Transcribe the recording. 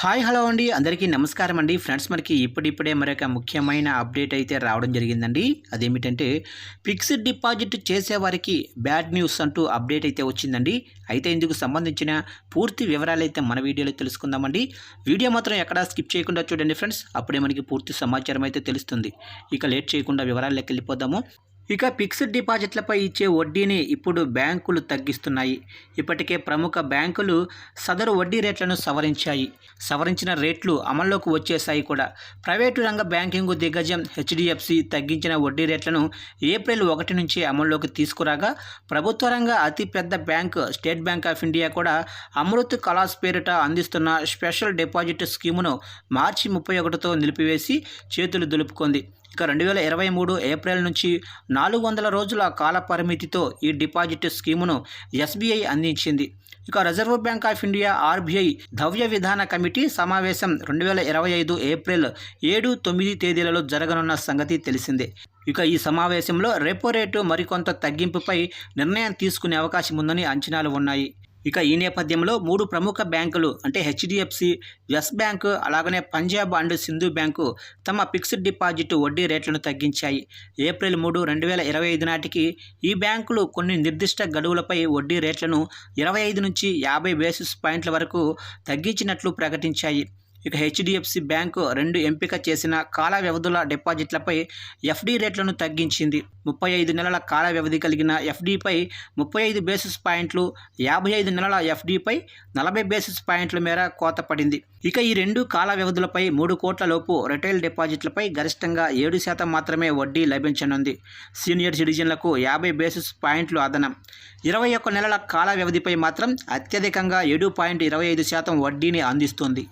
Hi hello అండి. అందరికీ నమస్కారం అండి. ఫ్రెండ్స్ మనకి ఇప్పుడిప్పుడే మరొక ముఖ్యమైన అప్డేట్ అయితే రావడం జరిగిందండి. అదేమిటంటే ఫిక్స్డ్ డిపాజిట్ చేసేవారికి బ్యాడ్ న్యూస్ అంటూ అప్డేట్ అయితే వచ్చిందండి. అయితే ఇందుకు సంబంధించిన పూర్తి వివరాలు అయితే మన వీడియోలో తెలుసుకుందామండి. వీడియో మాత్రం ఎక్కడా స్కిప్ చేయకుండా చూడండి ఫ్రెండ్స్. అప్పుడే మనకి పూర్తి సమాచారం అయితే తెలుస్తుంది. ఇక లేట్ చేయకుండా వివరాల్లోకి వెళ్ళిపోదాము. ఇక ఫిక్స్డ్ డిపాజిట్లపై ఇచ్చే వడ్డీని ఇప్పుడు బ్యాంకులు తగ్గిస్తున్నాయి. ఇప్పటికే ప్రముఖ బ్యాంకులు సదరు వడ్డీ రేట్లను సవరించాయి. సవరించిన రేట్లు అమల్లోకి వచ్చేసాయి కూడా. ప్రైవేటు రంగ బ్యాంకింగ్ దిగ్గజం హెచ్డిఎఫ్సి తగ్గించిన వడ్డీ రేట్లను ఏప్రిల్ ఒకటి నుంచి అమల్లోకి తీసుకురాగా ప్రభుత్వ రంగ అతిపెద్ద bank State Bank of India కూడా అమృత్ కళాస్ పేరిట అందిస్తున్న స్పెషల్ డిపాజిట్ స్కీమును మార్చి ముప్పై ఒకటితో నిలిపివేసి చేతులు దులుపుకుంది. ఇక రెండు వేల ఇరవై మూడు ఏప్రిల్ నుంచి నాలుగు వందల రోజుల కాల పరిమితితో ఈ డిపాజిట్ స్కీమును ఎస్బీఐ అందించింది. ఇక Reserve Bank of India RBI ద్రవ్య విధాన కమిటీ సమావేశం రెండు వేల ఇరవై ఐదు ఏప్రిల్ ఏడు తొమ్మిది తేదీలలో జరగనున్న సంగతి తెలిసిందే. ఇక ఈ సమావేశంలో రెపో రేటు మరికొంత తగ్గింపుపై నిర్ణయం తీసుకునే అవకాశం ఉందని అంచనాలు ఉన్నాయి. ఇక ఈ నేపథ్యంలో మూడు ప్రముఖ బ్యాంకులు అంటే హెచ్డిఎఫ్సి యెస్ బ్యాంకు అలాగనే పంజాబ్ అండ్ సింధు బ్యాంకు తమ ఫిక్స్డ్ డిపాజిట్ వడ్డీ రేట్లను తగ్గించాయి. ఏప్రిల్ మూడు రెండు వేల ఇరవై ఐదు నాటికి ఈ బ్యాంకులు కొన్ని నిర్దిష్ట గడువులపై వడ్డీ రేట్లను ఇరవై ఐదు నుంచి యాభై బేసిస్ పాయింట్ల వరకు తగ్గించినట్లు ప్రకటించాయి. ఇక హెచ్డిఎఫ్సి బ్యాంకు రెండు ఎంపిక చేసిన కాల వ్యవధుల డిపాజిట్లపై ఎఫ్డి రేట్లను తగ్గించింది. ముప్పై ఐదు నెలల కాల వ్యవధి కలిగిన ఎఫ్డిపై ముప్పై ఐదు బేసిస్ పాయింట్లు యాభై ఐదు నెలల ఎఫ్డిపై నలభై బేసిస్ పాయింట్ల మేర కోత పడింది. ఇక ఈ రెండు కాల వ్యవధులపై మూడు కోట్ల లోపు రిటైల్ డిపాజిట్లపై గరిష్టంగా ఏడు శాతం మాత్రమే వడ్డీ లభించనుంది. సీనియర్ సిటిజన్లకు యాభై బేసిస్ పాయింట్లు అదనం. ఇరవై ఒక్క నెలల కాల వ్యవధిపై మాత్రం అత్యధికంగా ఏడు పాయింట్ ఇరవై ఐదు శాతం వడ్డీని అందిస్తుంది.